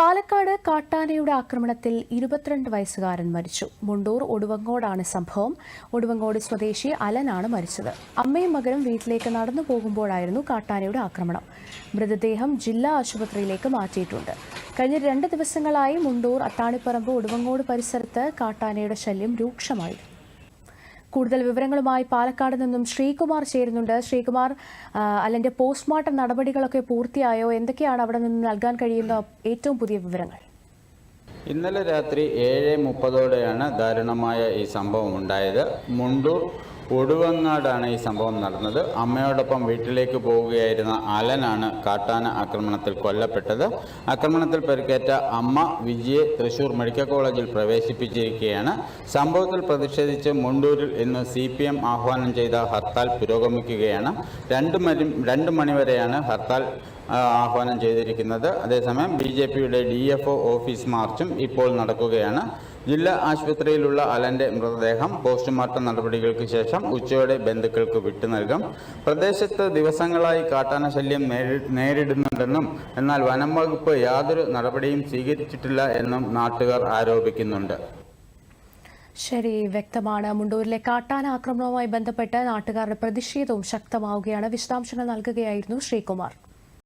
പാലക്കാട് കാട്ടാനയുടെ ആക്രമണത്തിൽ ഇരുപത്തിരണ്ട് വയസ്സുകാരൻ മരിച്ചു. മുണ്ടൂർ ഒടുവങ്ങോടാണ് സംഭവം. ഒടുവങ്ങോട് സ്വദേശി അലനാണ് മരിച്ചത്. അമ്മയും മകനും വീട്ടിലേക്ക് നടന്നു പോകുമ്പോഴായിരുന്നു കാട്ടാനയുടെ ആക്രമണം. മൃതദേഹം ജില്ലാ ആശുപത്രിയിലേക്ക് മാറ്റിയിട്ടുണ്ട്. കഴിഞ്ഞ രണ്ട് ദിവസങ്ങളായി മുണ്ടൂർ അത്താണിപ്പറമ്പ് ഒടുവങ്ങോട് പരിസരത്ത് കാട്ടാനയുടെ ശല്യം രൂക്ഷമായിരുന്നു. കൂടുതൽ വിവരങ്ങളുമായി പാലക്കാട് നിന്നും ശ്രീകുമാർ ചേരുന്നുണ്ട്. ശ്രീകുമാർ അല്ലെങ്കിൽ പോസ്റ്റ്മോർട്ടം നടപടികളൊക്കെ പൂർത്തിയായോ? എന്തൊക്കെയാണ് അവിടെ നിന്ന് നൽകാൻ കഴിയുന്ന ഏറ്റവും പുതിയ വിവരങ്ങൾ? ഇന്നലെ രാത്രി ഏഴ് മുപ്പതോടെയാണ് ദാരുണമായ ഈ സംഭവം ഉണ്ടായത്. മുണ്ടൂർ ഒടുവങ്ങാടാണ് ഈ സംഭവം നടന്നത്. അമ്മയോടൊപ്പം വീട്ടിലേക്ക് പോവുകയായിരുന്ന അലനാണ് കാട്ടാന ആക്രമണത്തിൽ കൊല്ലപ്പെട്ടത്. ആക്രമണത്തിൽ പരിക്കേറ്റ അമ്മ വിജയെ തൃശൂർ മെഡിക്കൽ കോളേജിൽ പ്രവേശിപ്പിച്ചിരിക്കുകയാണ്. സംഭവത്തിൽ പ്രതിഷേധിച്ച് മുണ്ടൂരിൽ ഇന്ന് സി പി എം ആഹ്വാനം ചെയ്ത ഹർത്താൽ പുരോഗമിക്കുകയാണ്. രണ്ട് മണി രണ്ട് മണിവരെയാണ് ഹർത്താൽ ആഹ്വാനം ചെയ്തിരിക്കുന്നത്. അതേസമയം ബി ജെ പിയുടെ ഡി എഫ് ഒ ഓഫീസ് മാർച്ചും ഇപ്പോൾ നടക്കുകയാണ്. ജില്ലാ ആശുപത്രിയിലുള്ള അലന്റെ മൃതദേഹം പോസ്റ്റ്മോർട്ടം നടപടികൾക്ക് ശേഷം ഉച്ചയോടെ ബന്ധുക്കൾക്ക് വിട്ടു നൽകും. പ്രദേശത്ത് ദിവസങ്ങളായി കാട്ടാന ശല്യം നേരി- നേരിടുന്നുണ്ടെന്നും എന്നാൽ വനം വകുപ്പ് യാതൊരു നടപടിയും സ്വീകരിച്ചിട്ടില്ല എന്നും നാട്ടുകാർ ആരോപിക്കുന്നുണ്ട്. ശരി വ്യക്തമാണ്. മുണ്ടൂരിലെ കാട്ടാന ആക്രമണവുമായി ബന്ധപ്പെട്ട് നാട്ടുകാരുടെ പ്രതിഷേധവും ശക്തമാവുകയാണ്. വിശദാംശങ്ങൾ നൽകുകയായിരുന്നു ശ്രീകുമാർ.